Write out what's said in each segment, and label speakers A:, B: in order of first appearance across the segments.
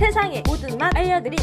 A: 세상의 모든 맛 알려드림.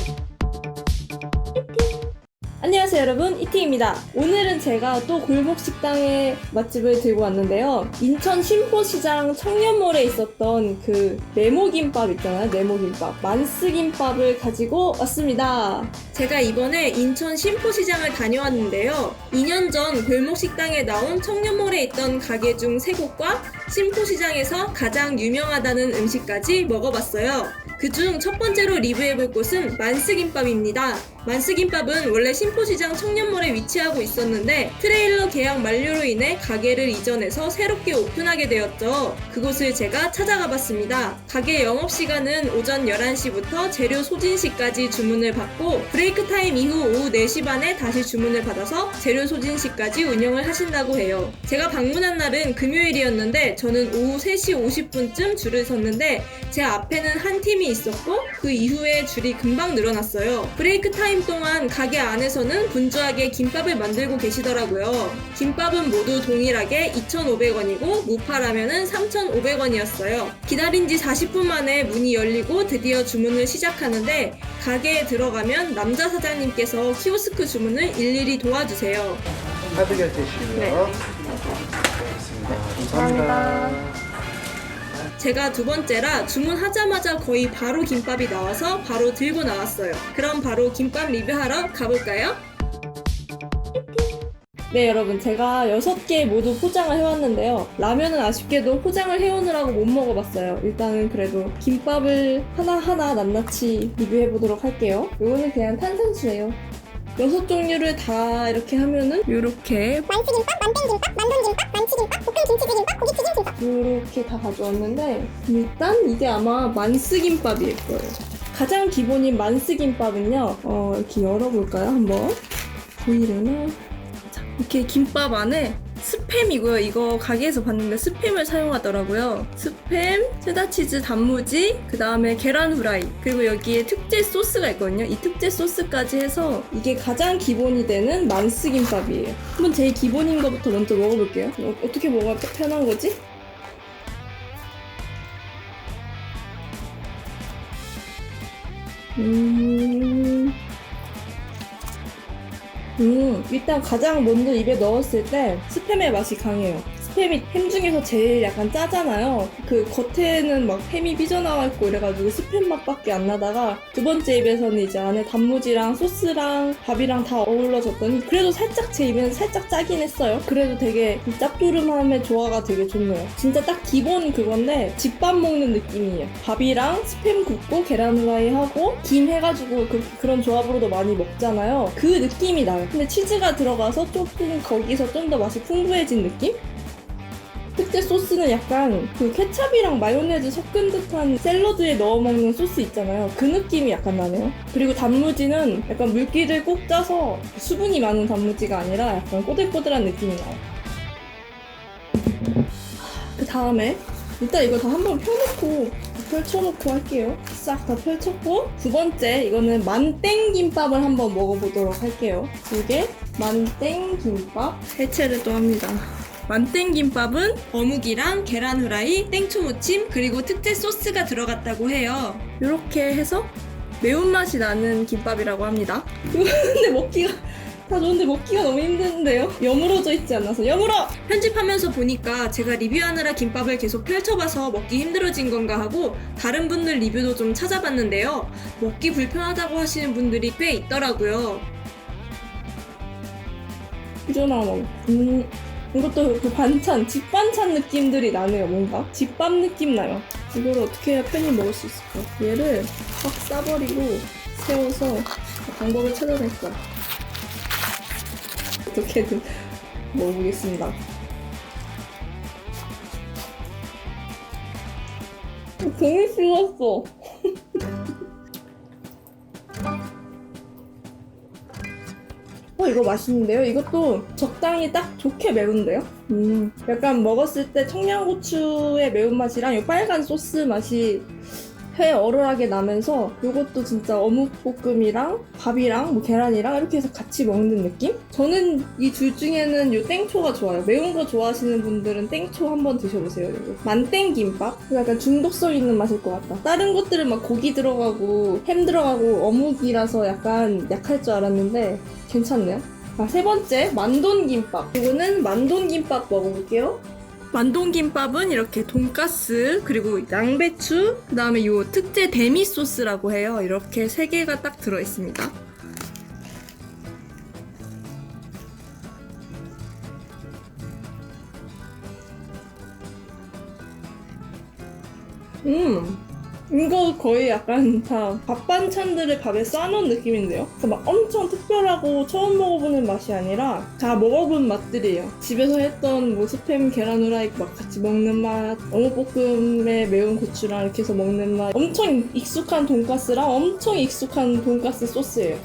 B: 안녕하세요 여러분. 이티입니다. 오늘은 제가 또 골목 식당의 맛집을 들고 왔는데요. 인천 신포시장 청년몰에 있었던 그 네모김밥 있잖아요. 네모김밥. 만스김밥을 가지고 왔습니다. 제가 이번에 인천 신포시장을 다녀왔는데요. 2년 전 골목 식당에 나온 청년몰에 있던 가게 중 3곳과 신포시장에서 가장 유명하다는 음식까지 먹어봤어요 그중 첫 번째로 리뷰해볼 곳은 만스김밥입니다. 만스김밥은 원래 신포시장 청년몰에 위치하고 있었는데 트레일러 계약 만료로 인해 가게를 이전해서 새롭게 오픈하게 되었죠. 그곳을 제가 찾아가 봤습니다. 가게 영업시간은 오전 11시부터 재료 소진 시까지 주문을 받고 브레이크 타임 이후 오후 4시 반에 다시 주문을 받아서 재료 소진 시까지 운영을 하신다고 해요. 제가 방문한 날은 금요일이었는데 저는 오후 3시 50분쯤 줄을 섰는데 제 앞에는 한 팀이 있었고 그 이후에 줄이 금방 늘어났어요. 브레이크 타임 동안 가게 안에서는 분주하게 김밥을 만들고 계시더라고요. 김밥은 모두 동일하게 2,500원이고 무파라면은 3,500원이었어요. 기다린 지 40분 만에 문이 열리고 드디어 주문을 시작하는데 가게에 들어가면 남자 사장님께서 키오스크 주문을 일일이 도와주세요.
C: 카드 결제시고요.
B: 네.
C: 알겠습니다. 감사합니다.
B: 제가 두 번째라 주문하자마자 거의 바로 김밥이 나와서 바로 들고 나왔어요. 그럼 바로 김밥 리뷰하러 가볼까요? 네, 여러분. 제가 6개 모두 포장을 해왔는데요. 라면은 아쉽게도 포장을 해오느라고 못 먹어봤어요. 일단은 그래도 김밥을 하나하나 낱낱이 리뷰해보도록 할게요. 이거는 그냥 탄산수예요. 여섯 종류를 다 이렇게 하면은 이렇게
D: 만스김밥, 만땡김밥, 만돈김밥, 만치김밥, 볶음김치찌김밥, 고기튀김김밥
B: 이렇게 다 가져왔는데 일단 이게 아마 만스김밥일 거예요. 가장 기본인 만스김밥은요. 어, 이렇게 열어볼까요? 한번 보이려나? 자, 이렇게 김밥 안에 스팸이고요. 이거 가게에서 봤는데 스팸을 사용하더라고요. 스팸, 체다치즈 단무지, 그 다음에 계란 후라이, 그리고 여기에 특제 소스가 있거든요. 이 특제 소스까지 해서 이게 가장 기본이 되는 만스 김밥이에요. 한번 제일 기본인 것부터 먼저 먹어볼게요. 어, 어떻게 먹어야 편한 거지? 음. 음, 일단 가장 먼저 입에 넣었을 때 스팸의 맛이 강해요. 스팸이 햄 중에서 제일 약간 짜잖아요. 그 겉에는 막 햄이 삐져나와 있고 이래가지고 스팸 맛밖에 안 나다가 두 번째 입에서는 이제 안에 단무지랑 소스랑 밥이랑 다 어우러졌더니 그래도 살짝 제 입에는 살짝 짜긴 했어요. 그래도 되게 이 짭조름함의 조화가 되게 좋네요. 진짜 딱 기본 그건데 집밥 먹는 느낌이에요. 밥이랑 스팸 굽고 계란 후라이 하고 김 해가지고 그, 그런 조합으로도 많이 먹잖아요. 그 느낌이 나요. 근데 치즈가 들어가서 조금 거기서 좀 더 맛이 풍부해진 느낌? 특제 소스는 약간 그 케찹이랑 마요네즈 섞은 듯한 샐러드에 넣어 먹는 소스 있잖아요. 그 느낌이 약간 나네요. 그리고 단무지는 약간 물기를 꼭 짜서 수분이 많은 단무지가 아니라 약간 꼬들꼬들한 느낌이 나요. 그 다음에 일단 이거 다 한번 펴놓고 펼쳐놓고 할게요. 싹 다 펼쳤고 두 번째 이거는 만땡김밥을 한번 먹어보도록 할게요. 이게 만땡김밥 해체를 또 합니다. 만땡김밥은 어묵이랑 계란 후라이, 땡초 무침 그리고 특제 소스가 들어갔다고 해요. 이렇게 해서 매운맛이 나는 김밥이라고 합니다. 근데 먹기가 다 좋은데 먹기가 너무 힘든데요? 여물어져 있지 않아서 여물어! 편집하면서 보니까 제가 리뷰하느라 김밥을 계속 펼쳐봐서 먹기 힘들어진 건가 하고 다른 분들 리뷰도 좀 찾아봤는데요. 먹기 불편하다고 하시는 분들이 꽤 있더라고요. 삐져나와. 음, 이것도 그 반찬, 집 반찬 느낌들이 나네요, 뭔가. 집밥 느낌 나요. 이걸 어떻게 해야 편히 먹을 수 있을까? 얘를 확 싸버리고 세워서 방법을 찾아낼 거야. 어떻게든 먹어보겠습니다. 공이 씹었어. 어, 이거 맛있는데요? 이것도 적당히 딱 좋게 매운데요? 음, 약간 먹었을 때 청양고추의 매운맛이랑 이 빨간 소스 맛이 회 얼얼하게 나면서 이것도 진짜 어묵볶음이랑 밥이랑 뭐 계란이랑 이렇게 해서 같이 먹는 느낌? 저는 이 둘 중에는 요 땡초가 좋아요. 매운 거 좋아하시는 분들은 땡초 한번 드셔보세요. 이거. 만땡김밥? 약간 중독성 있는 맛일 것 같다. 다른 것들은 막 고기 들어가고 햄 들어가고 어묵이라서 약간 약할 줄 알았는데 괜찮네요. 아, 세 번째 만돈김밥. 이거는 만돈김밥 먹어볼게요. 만돈김밥은 이렇게 돈가스 그리고 양배추 그다음에 이 특제 데미 소스라고 해요. 이렇게 세 개가 딱 들어 있습니다. 음. 이거 거의 약간 다 밥 반찬들을 밥에 싸놓은 느낌인데요? 그래서 막 엄청 특별하고 처음 먹어보는 맛이 아니라 다 먹어본 맛들이에요. 집에서 했던 뭐 스팸 계란 후라이 막 같이 먹는 맛, 어묵볶음에 매운 고추랑 이렇게 해서 먹는 맛, 엄청 익숙한 돈가스랑 엄청 익숙한 돈가스 소스예요.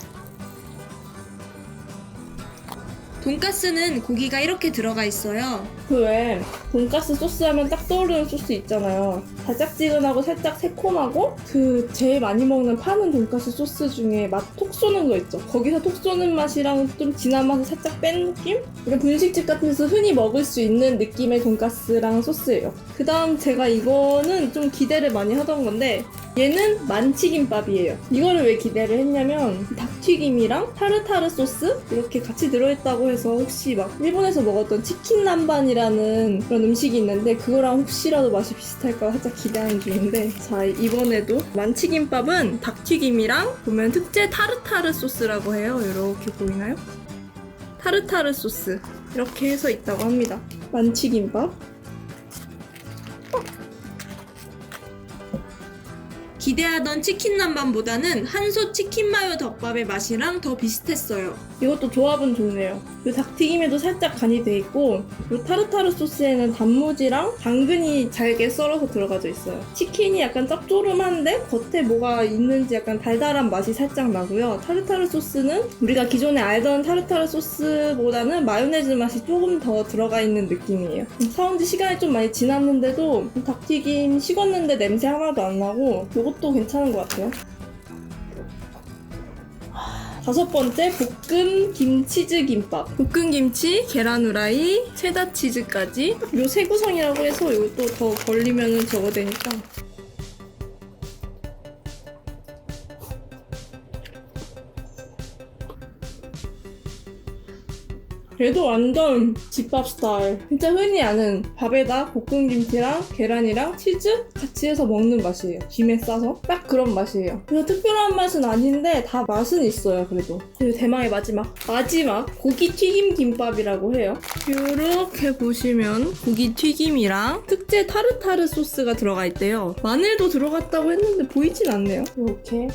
A: 돈가스는 고기가 이렇게 들어가 있어요.
B: 그 외에 돈가스 소스 하면 딱 떠오르는 소스 있잖아요. 달짝지근하고 살짝 새콤하고 그 제일 많이 먹는 파는 돈가스 소스 중에 맛 톡 쏘는 거 있죠. 거기서 톡 쏘는 맛이랑 좀 진한 맛을 살짝 뺀 느낌? 약간 분식집 같은 데서 흔히 먹을 수 있는 느낌의 돈가스랑 소스예요. 그 다음 제가 이거는 좀 기대를 많이 하던 건데 얘는 만치김밥이에요. 이거를 왜 기대를 했냐면 닭튀김이랑 타르타르 소스 이렇게 같이 들어있다고 해서 혹시 막 일본에서 먹었던 치킨 남반이라는 그런 음식이 있는데 그거랑 혹시라도 맛이 비슷할까 살짝 기대하는 중인데 자 이번에도 만치김밥은 닭튀김이랑 보면 특제 타르타르 소스라고 해요. 이렇게 보이나요? 타르타르 소스 이렇게 해서 있다고 합니다. 만치김밥
A: 기대하던 치킨 남반보다는 한솥 치킨 마요 덮밥의 맛이랑 더 비슷했어요.
B: 이것도 조합은 좋네요. 이 닭튀김에도 살짝 간이 돼 있고 이 타르타르 소스에는 단무지랑 당근이 잘게 썰어서 들어가져 있어요. 치킨이 약간 짭조름한데 겉에 뭐가 있는지 약간 달달한 맛이 살짝 나고요. 타르타르 소스는 우리가 기존에 알던 타르타르 소스보다는 마요네즈 맛이 조금 더 들어가 있는 느낌이에요. 사온 지 시간이 좀 많이 지났는데도 닭튀김 식었는데 냄새 하나도 안 나고 이것도 괜찮은 것 같아요. 다섯 번째 볶음 김치즈 김밥. 볶음 김치, 계란 후라이, 체다 치즈까지 요 세 구성이라고 해서 이것도 더 걸리면은 저거 되니까. 얘도 완전 집밥 스타일. 진짜 흔히 아는 밥에다 볶음 김치랑 계란이랑 치즈 같이 해서 먹는 맛이에요. 김에 싸서 딱 그런 맛이에요. 그래서 특별한 맛은 아닌데 다 맛은 있어요. 그래도. 그리고 대망의 마지막 마지막 고기 튀김 김밥이라고 해요. 이렇게 보시면 고기 튀김이랑 특제 타르타르 소스가 들어가 있대요. 마늘도 들어갔다고 했는데 보이진 않네요. 이렇게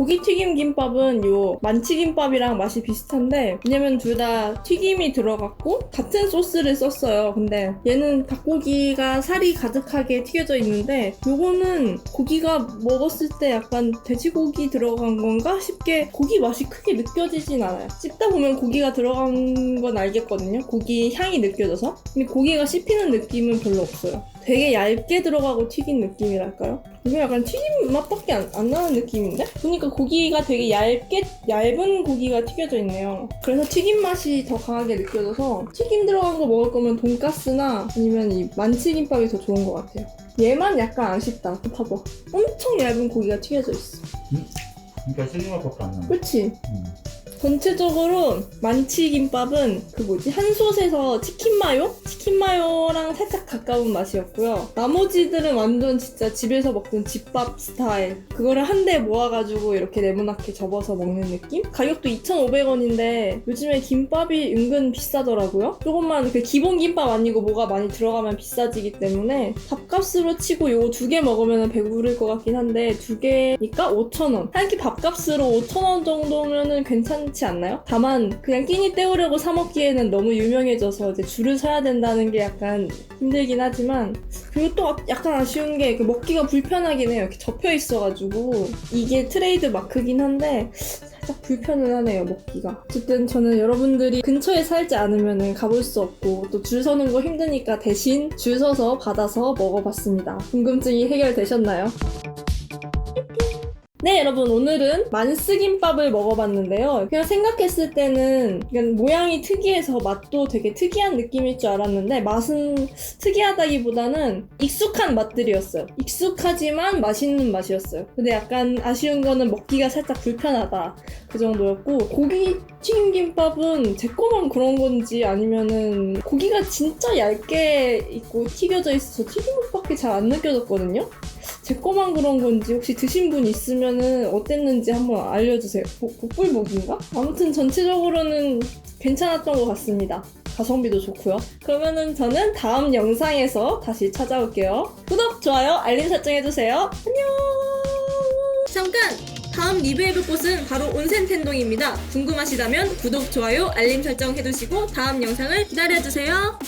B: 고기 튀김 김밥은 요 만치 김밥이랑 맛이 비슷한데 왜냐면 둘 다 튀김이 들어갔고 같은 소스를 썼어요. 근데 얘는 닭고기가 살이 가득하게 튀겨져 있는데 요거는 고기가 먹었을 때 약간 돼지고기 들어간 건가 싶게 고기 맛이 크게 느껴지진 않아요. 씹다 보면 고기가 들어간 건 알겠거든요. 고기 향이 느껴져서. 근데 고기가 씹히는 느낌은 별로 없어요. 되게 얇게 들어가고 튀긴 느낌이랄까요? 이게 약간 튀김 맛밖에 안, 안 나는 느낌인데? 보니까 고기가 되게 얇게, 얇은 고기가 튀겨져 있네요. 그래서 튀김 맛이 더 강하게 느껴져서 튀김 들어간 거 먹을 거면 돈가스나 아니면 이 만치김밥이 더 좋은 것 같아요. 얘만 약간 아쉽다. 봐봐. 엄청 얇은 고기가 튀겨져 있어.
C: 그러니까 생각밖에 안 나.
B: 그치?
C: 음.
B: 전체적으로 만치 김밥은 그 뭐지 한솥에서 치킨 마요? 치킨 마요랑 살짝 가까운 맛이었고요. 나머지들은 완전 진짜 집에서 먹던 집밥 스타일. 그거를 한데 모아가지고 이렇게 네모나게 접어서 먹는 느낌? 가격도 2,500원인데 요즘에 김밥이 은근 비싸더라고요. 조금만 그 기본 김밥 아니고 뭐가 많이 들어가면 비싸지기 때문에 밥값으로 치고 요거 두개 먹으면 배부를 것 같긴 한데 두 개니까 5,000원. 한 끼 밥값으로 5,000원 정도면은 괜찮 괜찮지 않나요? 다만 그냥 끼니 때우려고 사 먹기에는 너무 유명해져서 이제 줄을 서야 된다는 게 약간 힘들긴 하지만 그리고 또 약간 아쉬운 게그 먹기가 불편하긴 해요. 이렇게 접혀 있어가지고 이게 트레이드 마크긴 한데 살짝 불편은 하네요 먹기가. 어쨌든 저는 여러분들이 근처에 살지 않으면 가볼 수 없고 또 줄 서는 거 힘드니까 대신 줄 서서 받아서 먹어봤습니다. 궁금증이 해결되셨나요? 네, 여러분, 오늘은 만스김밥을 먹어봤는데요. 그냥 생각했을 때는 그냥 모양이 특이해서 맛도 되게 특이한 느낌일 줄 알았는데, 맛은 특이하다기보다는 익숙한 맛들이었어요. 익숙하지만 맛있는 맛이었어요. 근데 약간 아쉬운 거는 먹기가 살짝 불편하다. 그 정도였고, 고기 튀김김밥은 제 거만 그런 건지 아니면은 고기가 진짜 얇게 있고 튀겨져 있어서 튀김옷밖에 잘 안 느껴졌거든요? 제 거만 그런 건지 혹시 드신 분 있으면은 어땠는지 한번 알려주세요. 복- 복불복인가? 아무튼 전체적으로는 괜찮았던 것 같습니다. 가성비도 좋고요. 그러면은 저는 다음 영상에서 다시 찾아올게요. 구독, 좋아요, 알림 설정 해주세요. 안녕!
A: 잠깐! 다음 리뷰해볼 곳은 바로 온센텐동입니다. 궁금하시다면 구독, 좋아요, 알림 설정 해두시고 다음 영상을 기다려주세요.